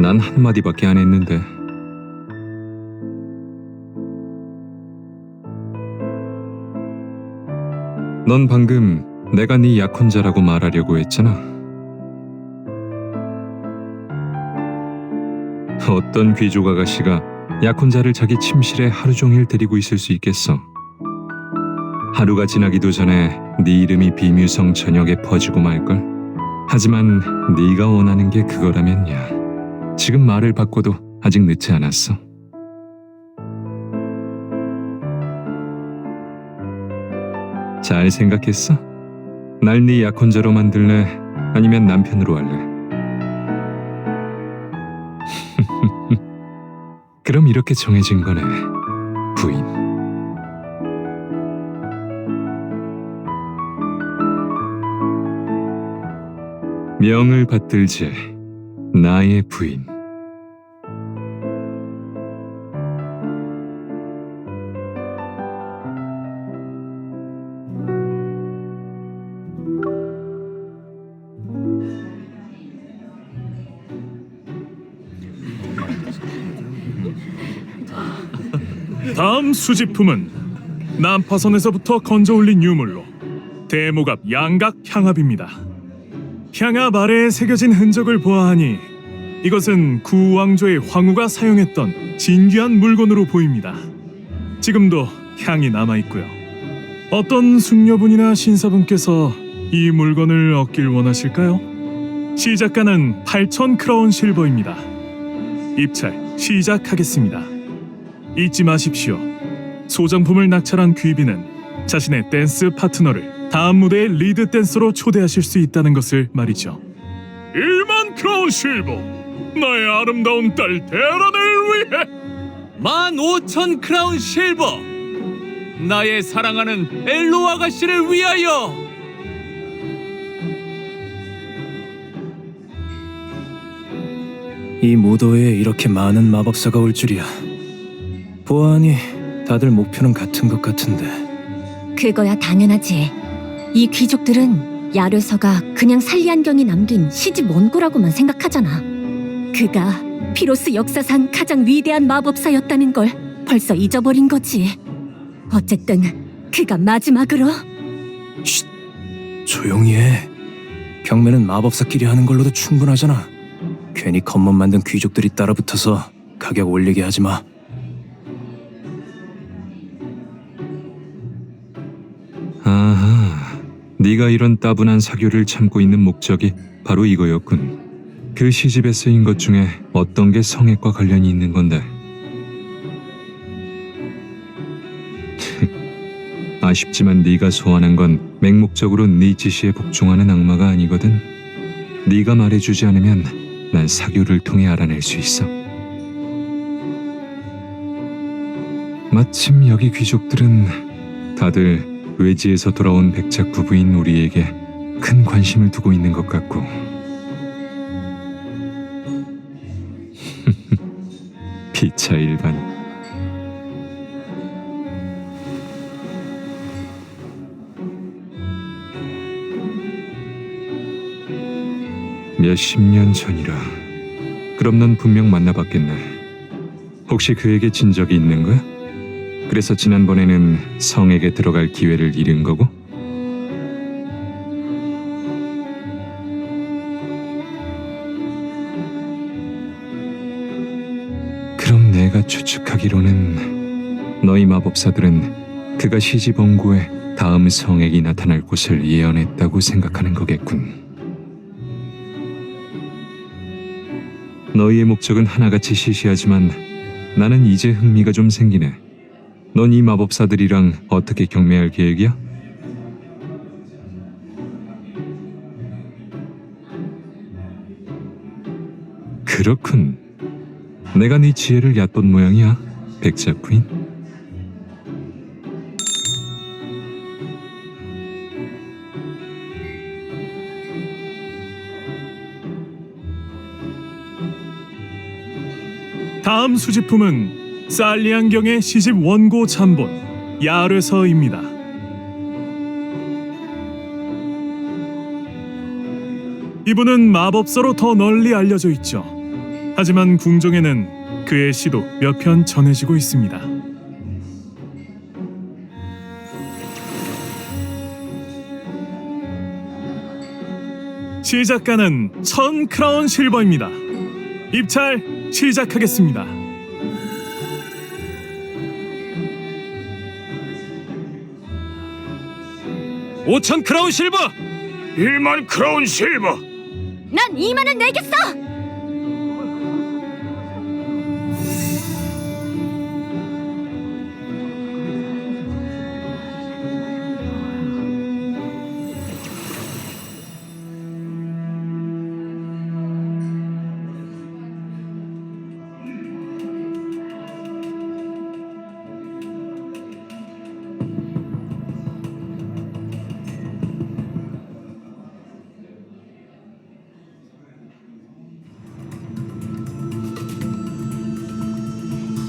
난 한마디밖에 안 했는데. 넌 방금 내가 네 약혼자라고 말하려고 했잖아. 어떤 귀족 아가씨가 약혼자를 자기 침실에 하루 종일 데리고 있을 수 있겠어? 하루가 지나기도 전에 네 이름이 비뮤성 전역에 퍼지고 말걸. 하지만 네가 원하는 게 그거라면야. 지금 말을 바꿔도 아직 늦지 않았어. 잘 생각했어? 날 네 약혼자로 만들래? 아니면 남편으로 할래? 그럼 이렇게 정해진 거네, 부인. 명을 받들지 나의 부인. 다음 수집품은 난파선에서부터 건져 올린 유물로 대모갑 양각 향압입니다. 향압 아래에 새겨진 흔적을 보아하니 이것은 구왕조의 황후가 사용했던 진귀한 물건으로 보입니다. 지금도 향이 남아 있고요. 어떤 숙녀분이나 신사분께서 이 물건을 얻길 원하실까요? 시작가는 8천 크라운 실버입니다. 입찰 시작하겠습니다. 잊지 마십시오. 소장품을 낙찰한 귀비는 자신의 댄스 파트너를 다음 무대의 리드 댄서로 초대하실 수 있다는 것을 말이죠. 1만 크라운 실버, 나의 아름다운 딸 대란을 위해. 만 오천 크라운 실버 나의 사랑하는 엘로 아가씨를 위하여 이 무도에 이렇게 많은 마법사가 올 줄이야. 보아하니 다들 목표는 같은 것 같은데. 그거야 당연하지. 이 귀족들은 야르서가 그냥 살리안경이 남긴 시집 원고라고만 생각하잖아. 그가 피로스 역사상 가장 위대한 마법사였다는 걸 벌써 잊어버린 거지. 어쨌든 그가 마지막으로 쉿! 조용히 해. 경매는 마법사끼리 하는 걸로도 충분하잖아. 괜히 겉멋 만든 귀족들이 따라붙어서 가격 올리게 하지 마. 아하, 네가 이런 따분한 사교를 참고 있는 목적이 바로 이거였군. 그 시집에 쓰인 것 중에 어떤 게 성액과 관련이 있는 건데? 아쉽지만 네가 소환한 건 맹목적으로 네 지시에 복종하는 악마가 아니거든. 네가 말해주지 않으면 난 사교를 통해 알아낼 수 있어. 마침 여기 귀족들은 다들 외지에서 돌아온 백작 부부인 우리에게 큰 관심을 두고 있는 것 같고 피차 일반 몇십 년 전이라 그럼 넌 분명 만나봤겠네 혹시 그에게 진 적이 있는 거야? 그래서 지난번에는 성에게 들어갈 기회를 잃은 거고? 추측하기로는 너희 마법사들은 그가 시지번고에 다음 성액이 나타날 곳을 예언했다고 생각하는 거겠군. 너희의 목적은 하나같이 시시하지만 나는 이제 흥미가 좀 생기네. 넌 이 마법사들이랑 어떻게 경매할 계획이야? 그렇군. 내가 네 지혜를 얕본 모양이야, 백작 부인. 다음 수집품은 살리안경의 시집 원고 참본 야르서입니다. 이분은 마법사로 더 널리 알려져 있죠. 하지만 궁정에는 그의 시도 몇 편 전해지고 있습니다. 시작가는 천 크라운 실버입니다. 입찰 시작하겠습니다. 오천 크라운 실버 1만 크라운 실버. 난 2만 원 내겠어.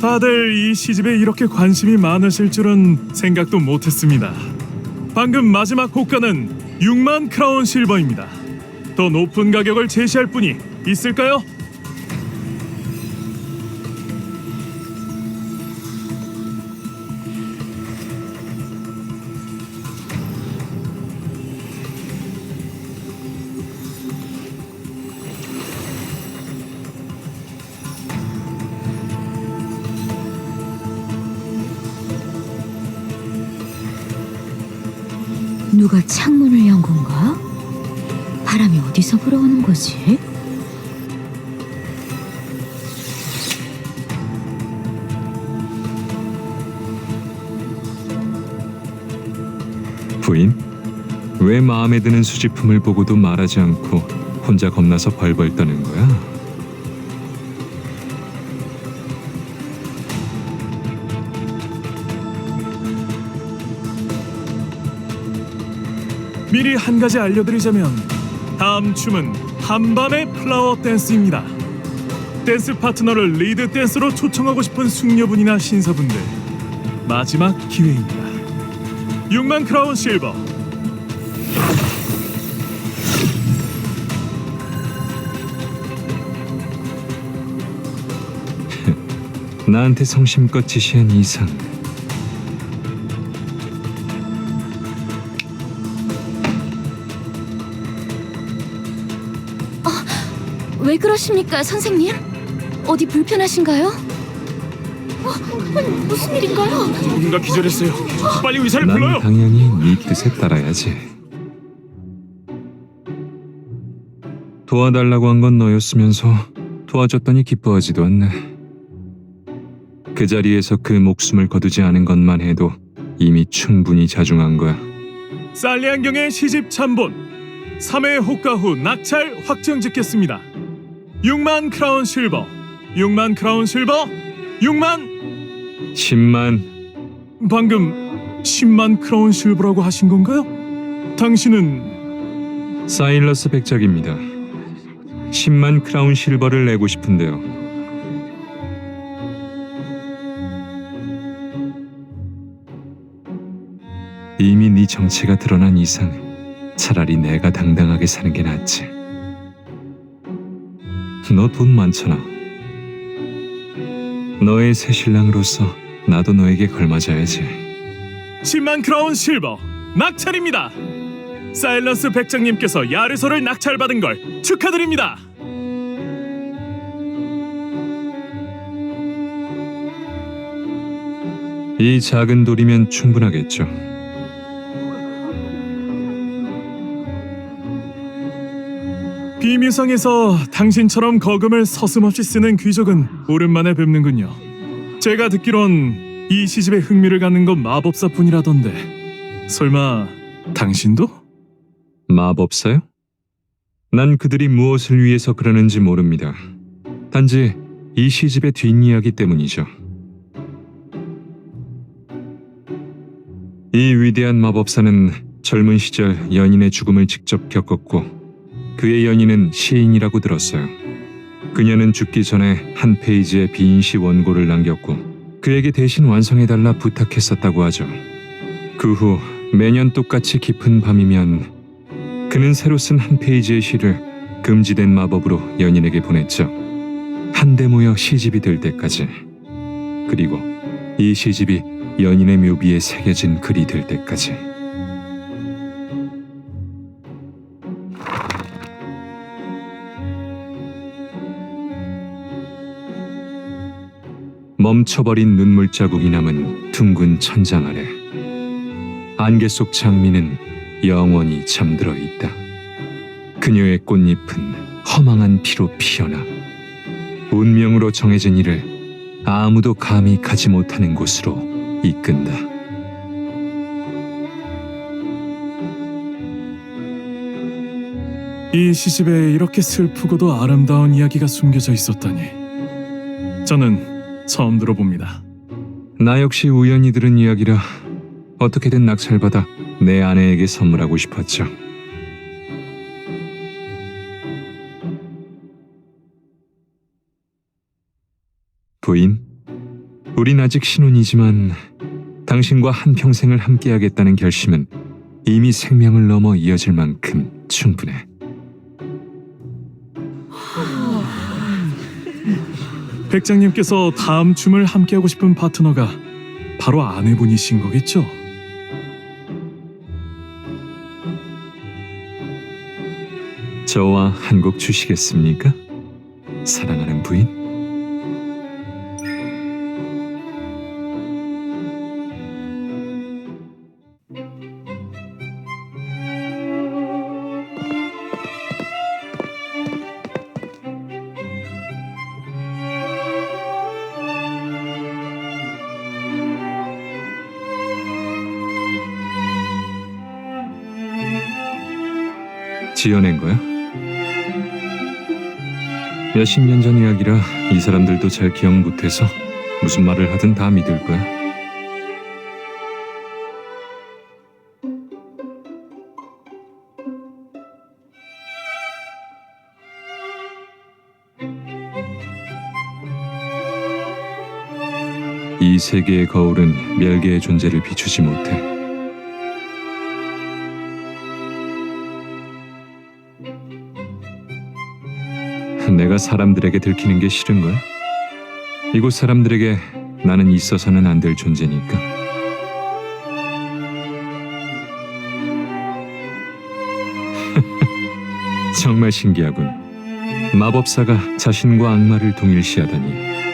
다들 이 시집에 이렇게 관심이 많으실 줄은 생각도 못했습니다. 방금 마지막 호가는 6만 크라운 실버입니다. 더 높은 가격을 제시할 분이 있을까요? 누가 창문을 연 건가? 바람이 어디서 불어오는 거지? 부인? 왜 마음에 드는 수집품을 보고도 말하지 않고 혼자 겁나서 벌벌 떠는 거야? 미리 한 가지 알려드리자면 다음 춤은 한밤의 플라워 댄스입니다. 댄스 파트너를 리드 댄서로 초청하고 싶은 숙녀분이나 신사분들 마지막 기회입니다. 6만 크라운 실버 나한테 성심껏 지시한 이상 그러십니까, 선생님? 어디 불편하신가요? 어, 아니, 무슨 일인가요? 누군가 기절했어요. 빨리 의사를 난 당연히 네 뜻에 따라야지. 도와달라고 한 건 너였으면서 도와줬더니 기뻐하지도 않네. 그 자리에서 그 목숨을 거두지 않은 것만 해도 이미 충분히 자중한 거야. 살리안경의 시집 참본 3회 호가 후 낙찰 확정 짓겠습니다. 6만 크라운 실버 6만 크라운 실버 6만 10만 방금 10만 크라운 실버라고 하신 건가요? 당신은 사일러스 백작입니다. 10만 크라운 실버를 내고 싶은데요. 이미 네 정체가 드러난 이상 차라리 내가 당당하게 사는 게 낫지. 너 돈 많잖아. 너의 새 신랑으로서 나도 너에게 걸맞아야지. 10만 크라운 실버 낙찰입니다. 사일러스 백장님께서 야르소를 낙찰받은 걸 축하드립니다. 이 작은 돌이면 충분하겠죠. 비밀성에서 당신처럼 거금을 서슴없이 쓰는 귀족은 오랜만에 뵙는군요. 제가 듣기론 이 시집에 흥미를 갖는 건 마법사뿐이라던데 설마 당신도? 마법사요? 난 그들이 무엇을 위해서 그러는지 모릅니다. 단지 이 시집의 뒷이야기 때문이죠. 이 위대한 마법사는 젊은 시절 연인의 죽음을 직접 겪었고 그의 연인은 시인이라고 들었어요. 그녀는 죽기 전에 한 페이지의 비인시 원고를 남겼고 그에게 대신 완성해달라 부탁했었다고 하죠. 그 후 매년 똑같이 깊은 밤이면 그는 새로 쓴 한 페이지의 시를 금지된 마법으로 연인에게 보냈죠. 한데 모여 시집이 될 때까지 그리고 이 시집이 연인의 묘비에 새겨진 글이 될 때까지 멈춰버린 눈물 자국이 남은 둥근 천장 아래 안개 속 장미는 영원히 잠들어 있다. 그녀의 꽃잎은 허망한 피로 피어나 운명으로 정해진 일을 아무도 감히 가지 못하는 곳으로 이끈다. 이 시집에 이렇게 슬프고도 아름다운 이야기가 숨겨져 있었다니. 저는 처음 들어봅니다. 나 역시 우연히 들은 이야기라 어떻게든 낙찰받아 내 아내에게 선물하고 싶었죠. 부인, 우린 아직 신혼이지만 당신과 한평생을 함께하겠다는 결심은 이미 생명을 넘어 이어질 만큼 충분해. 백장님께서 다음 춤을 함께하고 싶은 파트너가 바로 아내분이신 거겠죠? 저와 한곡 주시겠습니까? 사랑하는 부인? 지어낸 거야? 몇십 년 전 이야기라 이 사람들도 잘 기억 못해서 무슨 말을 하든 다 믿을 거야. 이 세계의 거울은 멸계의 존재를 비추지 못해. 내가 사람들에게 들키는 게 싫은 거야? 이곳 사람들에게 나는 있어서는 안 될 존재니까. 정말 신기하군. 마법사가 자신과 악마를 동일시하다니.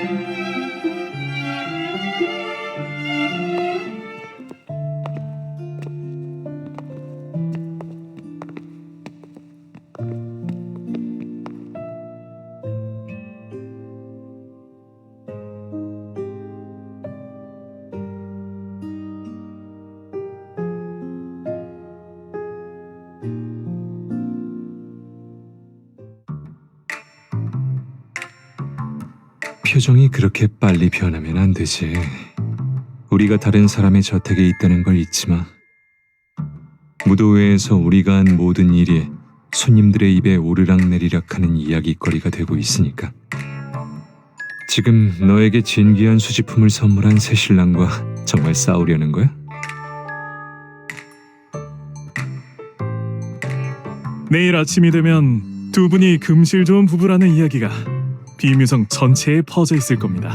표정이 그렇게 빨리 변하면 안 되지. 우리가 다른 사람의 저택에 있다는 걸 잊지 마. 무도회에서 우리가 한 모든 일이 손님들의 입에 오르락내리락 하는 이야기거리가 되고 있으니까. 지금 너에게 진귀한 수집품을 선물한 새 신랑과 정말 싸우려는 거야? 내일 아침이 되면 두 분이 금실 좋은 부부라는 이야기가 비뮤성 전체에 퍼져 있을 겁니다.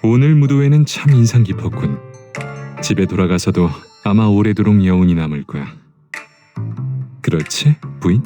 오늘 무도회는 참 인상 깊었군. 집에 돌아가서도 아마 오래도록 여운이 남을 거야. 그렇지, 부인?